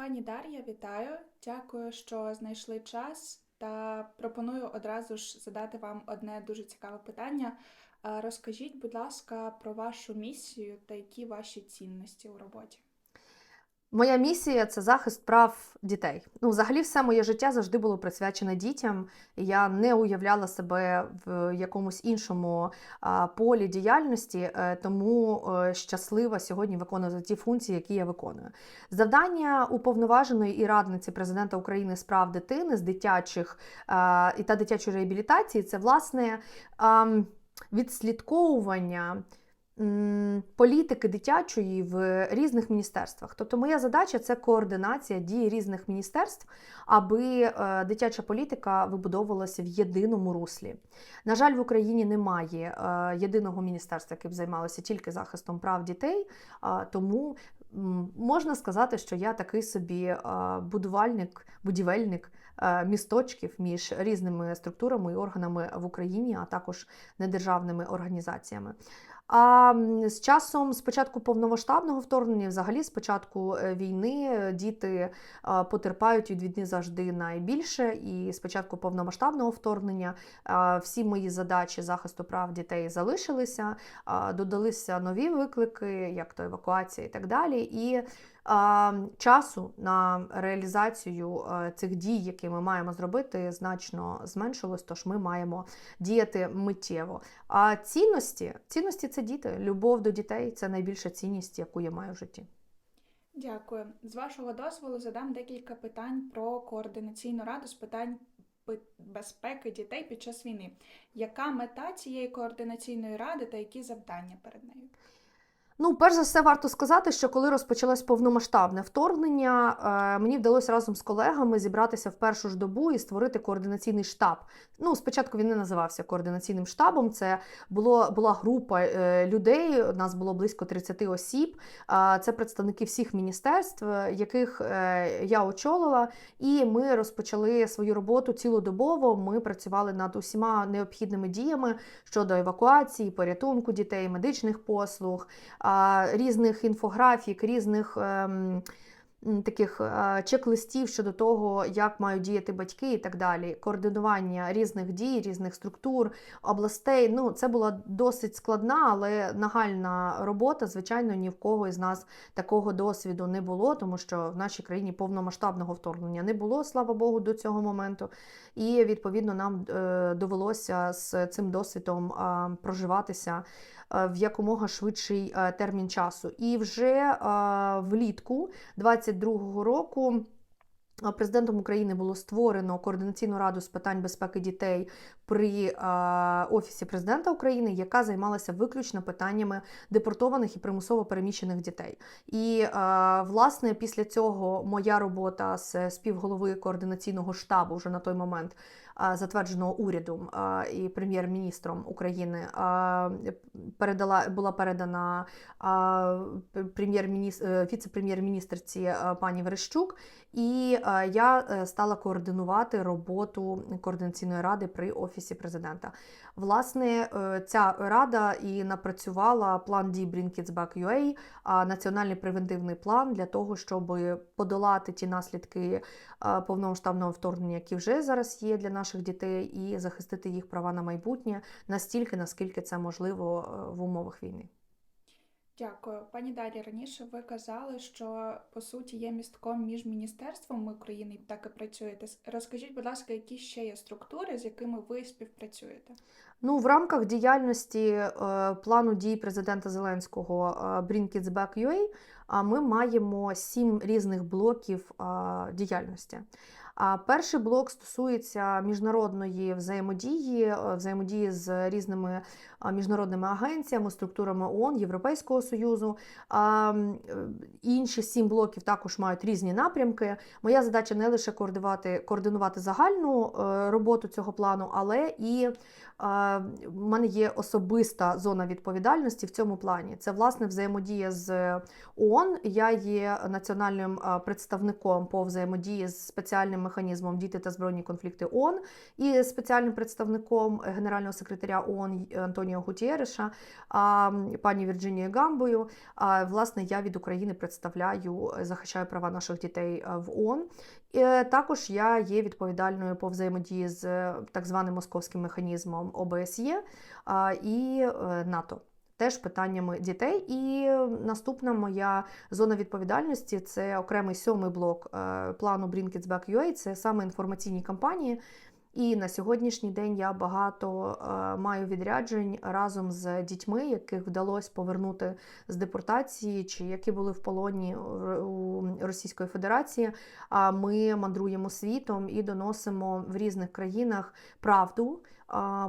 Пані Дар'я, вітаю! Дякую, що знайшли час. Та пропоную одразу ж задати вам одне дуже цікаве питання. Е, Розкажіть, будь ласка, про вашу місію та які ваші цінності у роботі. Моя місія це захист прав дітей. Ну, взагалі, все моє життя завжди було присвячене дітям. Я не уявляла себе в якомусь іншому полі діяльності, е, тому е, щаслива сьогодні виконувати ті функції, які я виконую. Завдання уповноваженої і радниці президента України з прав дитини з дитячих і та дитячої реабілітації це власне відслідковування політики дитячої в різних міністерствах. Тобто, моя задача це координація дій різних міністерств, аби е, дитяча політика вибудовувалася в єдиному руслі. На жаль, в Україні немає е, єдиного міністерства, яке б займалося тільки захистом прав дітей, тому можна сказати, що я такий собі е, будувальник, будівельник. Е, Місточків між різними структурами і органами в Україні, а також недержавними організаціями. А з часом, з початку повномасштабного вторгнення, взагалі з початку е, війни, е, діти потерпають від війни завжди найбільше. І з початку повномасштабного вторгнення всі мої задачі захисту прав дітей залишилися, додалися нові виклики, як то евакуація і так далі. І часу на реалізацію е, цих дій, які ми маємо зробити, значно зменшилось, тож ми маємо діяти миттєво. А цінності, цінності це діти. Любов до дітей це найбільша цінність, яку я маю в житті. Дякую. З вашого дозволу задам декілька питань про координаційну раду з питань безпеки дітей під час війни. Яка мета цієї координаційної ради та які завдання перед нею? Ну, перш за все, варто сказати, що коли розпочалось повномасштабне вторгнення, е, мені вдалося разом з колегами зібратися в першу ж добу і створити координаційний штаб. Ну, спочатку він не називався координаційним штабом. Це було була група е, людей. Нас було близько 30 осіб. Це представники всіх міністерств, е, яких я очолила. І ми розпочали свою роботу цілодобово. Ми працювали над усіма необхідними діями щодо евакуації, порятунку дітей, медичних послуг, різних інфографік, різних. ем, Таких е, чек-листів щодо того, як мають діяти батьки і так далі, координування різних дій, різних структур, областей. Ну, це була досить складна, але нагальна робота. Звичайно, ні в кого із нас такого досвіду не було, тому що в нашій країні повномасштабного вторгнення не було, слава Богу, до цього моменту. І відповідно нам е, довелося з цим досвідом проживатися в якомога швидший е, термін часу. І вже е, влітку 22-го року. Президентом України було створено координаційну раду з питань безпеки дітей при офісі президента України, яка займалася виключно питаннями депортованих і примусово переміщених дітей. І власне після цього моя робота з співголови координаційного штабу вже на той момент затвердженого урядом і прем'єр-міністром України передала була передана прем'єр-міністр е, віце-прем'єр-міністрці е, пані Верещук. І е, я стала координувати роботу координаційної ради при офісі президента. Власне, е, ця рада і напрацювала план дій UA, а національний превентивний план для того, щоб подолати ті наслідки е, повномасштабного вторгнення, які вже зараз є для наших дітей, і захистити їх права на майбутнє настільки, наскільки це можливо е, в умовах війни. Дякую. Пані Дар'я, раніше ви казали, що по суті є містком між міністерством України так і працюєте. Розкажіть, будь ласка, які ще є структури, з якими ви співпрацюєте? Ну, в рамках діяльності е, плану дій президента Зеленського е, Bring Kids Back UA ми маємо сім різних блоків е, діяльності. А перший блок стосується міжнародної взаємодії, е, взаємодії з різними міжнародними агенціями, структурами ООН, Європейського Союзу. Е, інші сім блоків також мають різні напрямки. Моя задача не лише координувати, координувати загальну е, роботу цього плану, але і в мене є особиста зона відповідальності в цьому плані. Це власне взаємодія з ООН. Я є національним представником по взаємодії з спеціальним механізмом Діти та збройні конфлікти ООН і спеціальним представником генерального секретаря ООН Антоніо Гутієреша, пані Вірджинією Гамбою. Власне, я від України представляю, е, захищаю права наших дітей е, в ООН. Е, Також я є відповідальною по взаємодії з так званим московським механізмом ОБСЄ і НАТО. Теж питаннями дітей. І наступна моя зона відповідальності це окремий сьомий блок е, плану Bring Kids Back UA, це саме інформаційні кампанії. І на сьогоднішній день я багато е, маю відряджень разом з дітьми, яких вдалося повернути з депортації, чи які були в полоні у- Російської Федерації. А ми мандруємо світом і доносимо в різних країнах правду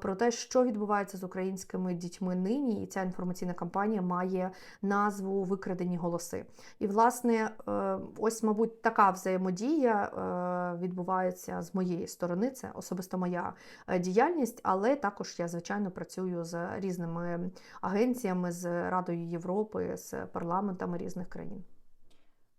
про те, що відбувається з українськими дітьми нині. І ця інформаційна кампанія має назву Викрадені голоси. І, власне, е, ось, мабуть, така взаємодія е, відбувається з моєї сторони. Це особисто моя е, діяльність, але також я, звичайно, працюю з різними агенціями, з Радою Європи, з парламентами різних країн.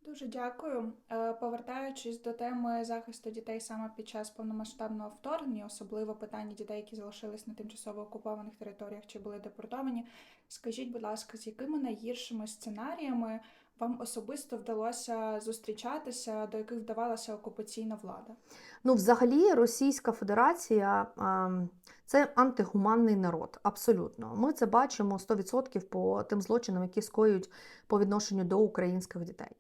Дуже дякую. Е, Повертаючись до теми захисту дітей саме під час повномасштабного вторгнення, особливо питання дітей, які залишились на тимчасово окупованих територіях чи були депортовані. Скажіть, будь ласка, з якими найгіршими сценаріями вам особисто вдалося зустрічатися, до яких вдавалася окупаційна влада? Ну, взагалі, Російська Федерація ем, це антигуманний народ. Абсолютно. Ми це бачимо 100% по тим злочинам, які скоюють по відношенню до українських дітей.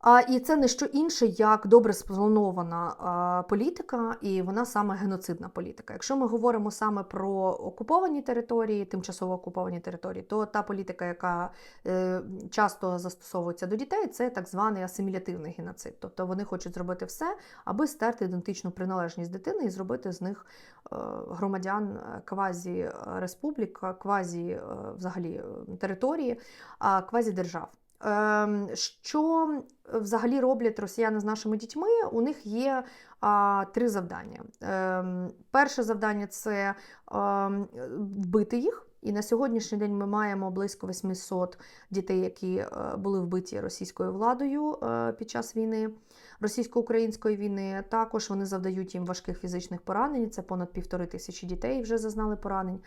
А, і це не що інше, як добре спланована політика, і вона саме геноцидна політика. Якщо ми говоримо саме про окуповані території, тимчасово окуповані території, то та політика, яка е, часто застосовується до дітей, це так званий асимілятивний геноцид. Тобто вони хочуть зробити все, аби стерти ідентичну приналежність дитини і зробити з них е, громадян е, квазі республік, квазі е, взагалі е, території, квазі держав. Ем, Що взагалі роблять росіяни з нашими дітьми? У них є три завдання. Ем, Перше завдання це ем, вбити їх. І на сьогоднішній день ми маємо близько 800 дітей, які е, були вбиті російською владою е, під час війни, російсько-української війни. Також вони завдають їм важких фізичних поранень. Це понад півтори тисячі дітей вже зазнали поранень.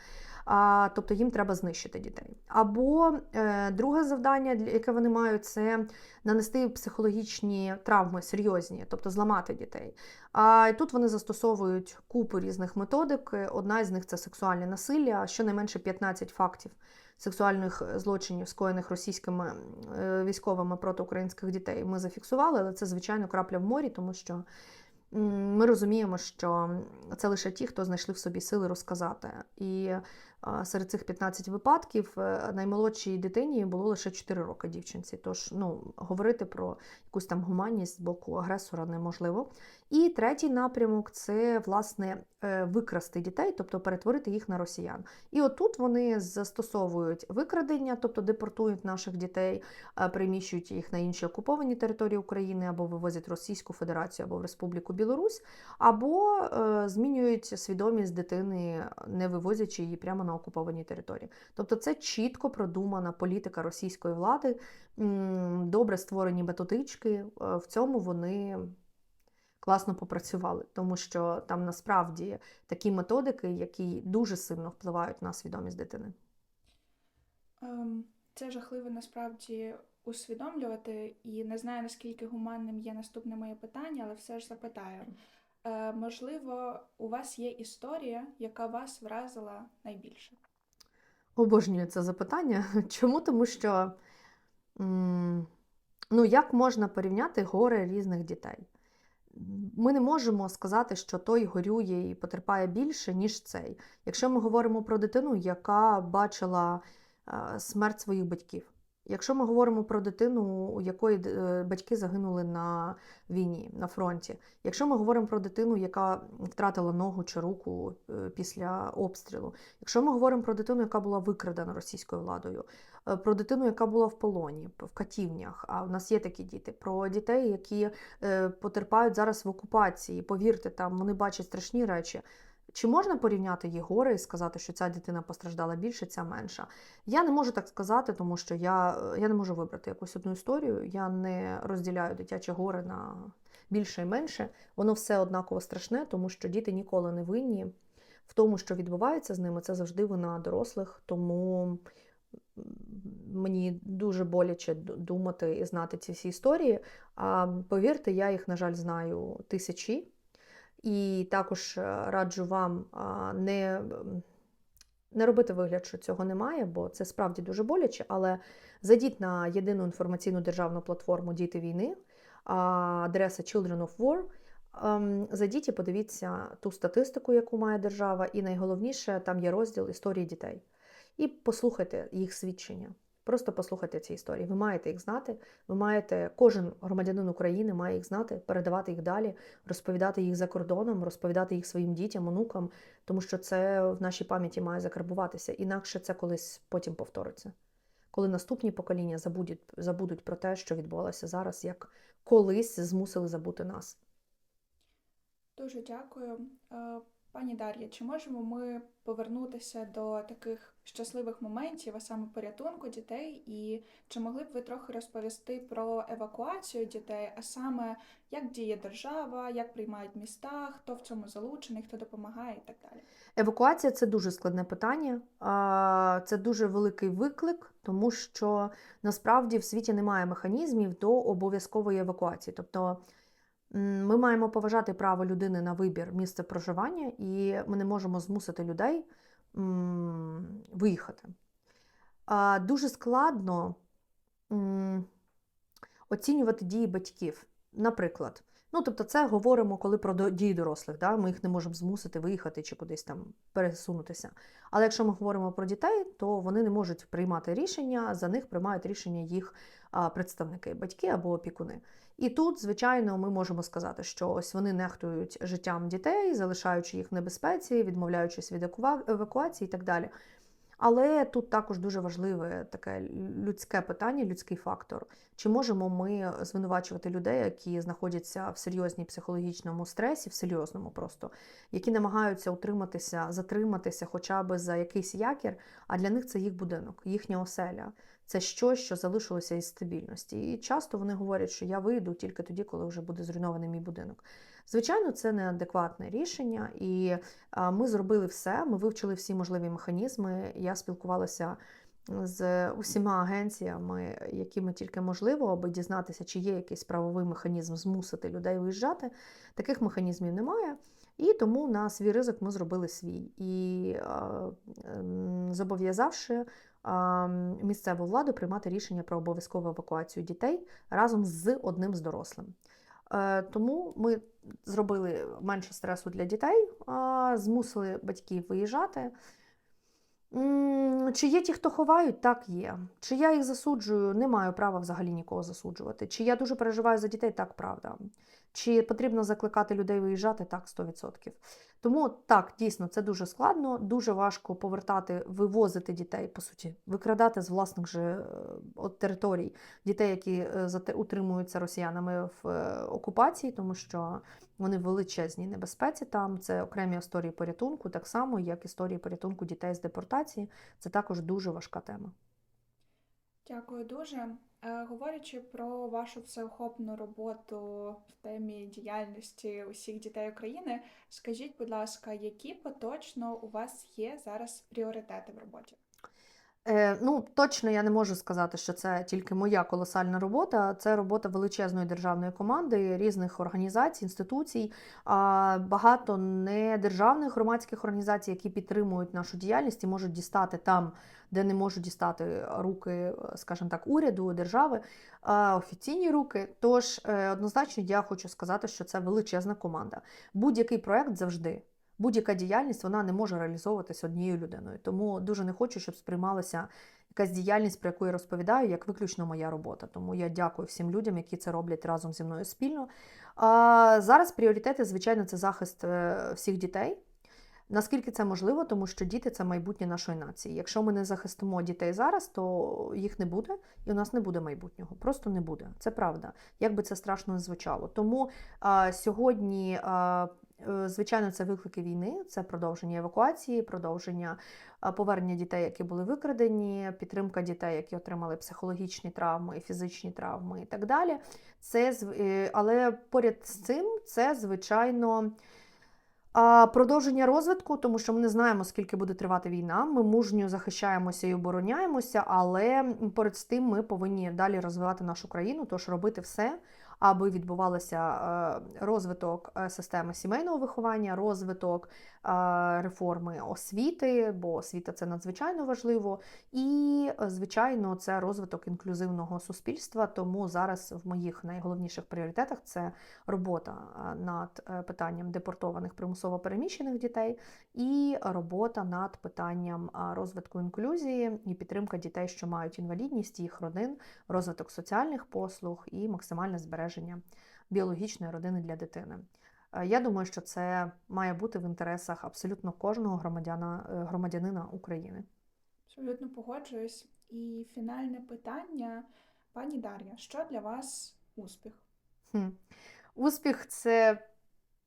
Тобто їм треба знищити дітей. Або е, друге завдання, яке вони мають, це нанести психологічні травми серйозні, тобто зламати дітей. А і тут вони застосовують купу різних методик. Одна з них це сексуальне насилля, щонайменше 15 фактів сексуальних злочинів, скоєних російськими е, військовими проти українських дітей. Ми зафіксували, але це звичайно крапля в морі, тому що ми розуміємо, що це лише ті, хто знайшли в собі сили розказати. І е, серед цих 15 випадків е, наймолодшій дитині було лише 4 роки дівчинці. Тож ну, говорити про якусь там гуманність з боку агресора неможливо. І третій напрямок це власне е, викрасти дітей, тобто перетворити їх на росіян. І отут вони застосовують викрадення, тобто депортують наших дітей, е, переміщують їх на інші окуповані території України або вивозять Російську Федерацію або в Республіку Білорусь, або змінюють свідомість дитини, не вивозячи її прямо на окуповані території. Тобто це чітко продумана політика російської влади, добре створені методички. е, В цьому вони класно попрацювали, тому що там насправді такі методики, які дуже сильно впливають на свідомість дитини. Ем, Це жахливо насправді усвідомлювати, і не знаю, наскільки гуманним є наступне моє питання, але все ж запитаю. Е, Можливо, у вас є історія, яка вас вразила найбільше? Обожнюю це запитання. Чому? Тому що ну, як можна порівняти горе різних дітей? Ми не можемо сказати, що той горює і потерпає більше, ніж цей. Якщо ми говоримо про дитину, яка бачила е, смерть своїх батьків. Якщо ми говоримо про дитину, у якої е, батьки загинули на війні, на фронті, якщо ми говоримо про дитину, яка втратила ногу чи руку е, після обстрілу, якщо ми говоримо про дитину, яка була викрадена російською владою, е, про дитину, яка була в полоні, в катівнях, а в нас є такі діти, про дітей, які потерпають зараз в окупації, повірте, там вони бачать страшні речі. Чи можна порівняти її гори і сказати, що ця дитина постраждала більше, ця менша? Я не можу так сказати, тому що я, я не можу вибрати якусь одну історію. Я не розділяю дитячі гори на більше і менше. Воно все однаково страшне, тому що діти ніколи не винні в тому, що відбувається з ними. Це завжди вина дорослих. Тому мені дуже боляче думати і знати ці всі історії. А повірте, я їх, на жаль, знаю тисячі. І також е, раджу вам не, не робити вигляд, що цього немає, бо це справді дуже боляче. Але зайдіть на єдину інформаційну державну платформу Діти війни, адреса Children of War. Ем, Зайдіть і подивіться ту статистику, яку має держава, і найголовніше там є розділ історії дітей. І послухайте їх свідчення. Просто послухайте ці історії. Ви маєте їх знати. Ви маєте, кожен громадянин України має їх знати, передавати їх далі, розповідати їх за кордоном, розповідати їх своїм дітям, онукам, тому що це в нашій пам'яті має закарбуватися. Інакше це колись потім повториться. Коли наступні покоління забудуть, забудуть про те, що відбувалося зараз, як колись змусили забути нас. Дуже дякую. Пані Дар'я, чи можемо ми повернутися до таких щасливих моментів, а саме порятунку дітей? І чи могли б ви трохи розповісти про евакуацію дітей, а саме як діє держава, як приймають міста, хто в цьому залучений, хто допомагає і так далі? Евакуація це дуже складне питання. Це дуже великий виклик, тому що насправді в світі немає механізмів до обов'язкової евакуації. Тобто ми маємо поважати право людини на вибір місця проживання, і ми не можемо змусити людей виїхати. Дуже складно оцінювати дії батьків. Наприклад, ну тобто, це говоримо, коли про дії дорослих, да? ми їх не можемо змусити виїхати чи кудись там пересунутися. Але якщо ми говоримо про дітей, то вони не можуть приймати рішення, за них приймають рішення їх представники, батьки або опікуни. І тут, звичайно, ми можемо сказати, що ось вони нехтують життям дітей, залишаючи їх в небезпеці, відмовляючись від евакуації і так далі. Але тут також дуже важливе таке людське питання, людський фактор. Чи можемо ми звинувачувати людей, які знаходяться в серйозній психологічному стресі, в серйозному просто, які намагаються утриматися, затриматися хоча б за якийсь якір, а для них це їх будинок, їхня оселя. Це щось, що залишилося із стабільності. І часто вони говорять, що я вийду тільки тоді, коли вже буде зруйнований мій будинок. Звичайно, це неадекватне рішення, і ми зробили все. Ми вивчили всі можливі механізми. Я спілкувалася з усіма агенціями, якими тільки можливо, аби дізнатися, чи є якийсь правовий механізм змусити людей виїжджати. Таких механізмів немає. І тому на свій ризик ми зробили свій. І ем, зобов'язавши а, місцеву владу приймати рішення про обов'язкову евакуацію дітей разом з одним з дорослим. Е, Тому ми зробили менше стресу для дітей, змусили батьків виїжджати. Чи є ті, хто ховають? Так, є. Чи я їх засуджую? Не маю права взагалі нікого засуджувати. Чи я дуже переживаю за дітей? Так, правда. Чи потрібно закликати людей виїжджати? Так, 100%. Тому так, дійсно, це дуже складно, дуже важко повертати, вивозити дітей, по суті, викрадати з власних же е, от територій дітей, які е, зате- утримуються росіянами в е, окупації, тому що вони в величезній небезпеці там. Це окремі історії порятунку, так само, як історії порятунку дітей з депортації. Це також дуже важка тема. Дякую дуже. Е, Говорячи про вашу всеохопну роботу в темі діяльності усіх дітей України, скажіть, будь ласка, які поточно у вас є зараз пріоритети в роботі? Е, ну, точно я не можу сказати, що це тільки моя колосальна робота. Це робота величезної державної команди, різних організацій, інституцій, багато недержавних громадських організацій, які підтримують нашу діяльність і можуть дістати там, де не можуть дістати руки, скажімо так, уряду, держави, офіційні руки. Тож е, однозначно я хочу сказати, що це величезна команда. Будь-який проект завжди. Будь-яка діяльність вона не може реалізовуватися однією людиною. Тому дуже не хочу, щоб сприймалася якась діяльність, про яку я розповідаю, як виключно моя робота. Тому я дякую всім людям, які це роблять разом зі мною спільно. А зараз пріоритети, звичайно, це захист е, всіх дітей. Наскільки це можливо, тому що діти це майбутнє нашої нації. Якщо ми не захистимо дітей зараз, то їх не буде, і у нас не буде майбутнього. Просто не буде. Це правда, як би це страшно не звучало. Тому а, сьогодні а, Звичайно, це виклики війни, це продовження евакуації, продовження е, повернення дітей, які були викрадені, підтримка дітей, які отримали психологічні травми, фізичні травми і так далі. Це, е, але поряд з цим це, звичайно, продовження розвитку, тому що ми не знаємо, скільки буде тривати війна. Ми мужньо захищаємося і обороняємося, але поряд з тим ми повинні далі розвивати нашу країну, тож робити все, аби відбувався е, розвиток е, системи сімейного виховання, розвиток е, реформи освіти, бо освіта це надзвичайно важливо. І, звичайно, це розвиток інклюзивного суспільства. Тому зараз в моїх найголовніших пріоритетах це робота над питанням депортованих примусово переміщених дітей і робота над питанням розвитку інклюзії і підтримка дітей, що мають інвалідність, їх родин, розвиток соціальних послуг і максимальне збереження біологічної родини для дитини. Е, Я думаю, що це має бути в інтересах абсолютно кожного громадяна, е, громадянина України. Абсолютно погоджуюсь. І фінальне питання, пані Дар'я, що для вас успіх? Хм. Успіх це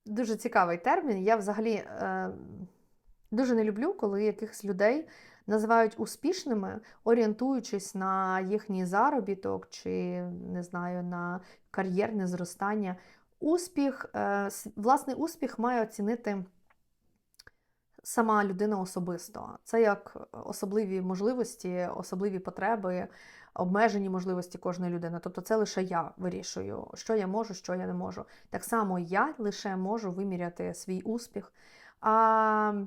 дуже цікавий термін. Я взагалі е, дуже не люблю, коли якихось людей називають успішними, орієнтуючись на їхній заробіток чи не знаю, на кар'єрне зростання. Успіх, е, власний успіх має оцінити сама людина особисто. Це як особливі можливості, особливі потреби, обмежені можливості кожної людини. Тобто це лише я вирішую, що я можу, що я не можу. Так само я лише можу виміряти свій успіх. А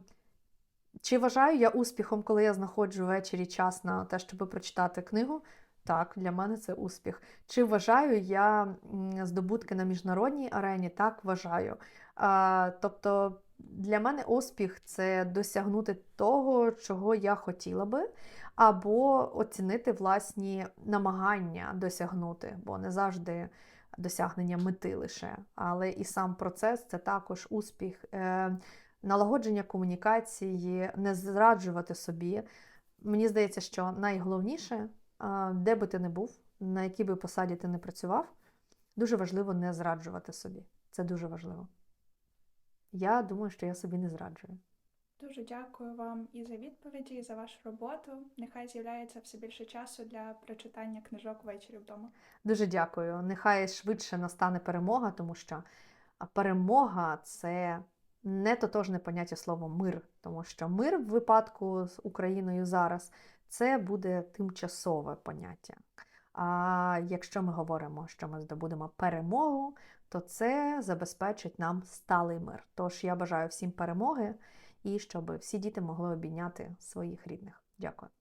чи вважаю я успіхом, коли я знаходжу ввечері час на те, щоб прочитати книгу? Так, для мене це успіх. Чи вважаю я здобутки на міжнародній арені? Так, вважаю. А, тобто для мене успіх це досягнути того, чого я хотіла би, або оцінити власні намагання досягнути, бо не завжди досягнення мети лише, але і сам процес це також успіх, е, налагодження комунікації, не зраджувати собі. Мені здається, що найголовніше, де би ти не був, на якій би посаді ти не працював, дуже важливо не зраджувати собі. Це дуже важливо. Я думаю, що я собі не зраджую. Дуже дякую вам і за відповіді, і за вашу роботу. Нехай з'являється все більше часу для прочитання книжок ввечері вдома. Дуже дякую. Нехай швидше настане перемога, тому що перемога це не тотожне поняття слово мир, тому що мир в випадку з Україною зараз це буде тимчасове поняття. А якщо ми говоримо, що ми здобудемо перемогу, то це забезпечить нам сталий мир. Тож я бажаю всім перемоги і щоб всі діти могли обійняти своїх рідних. Дякую.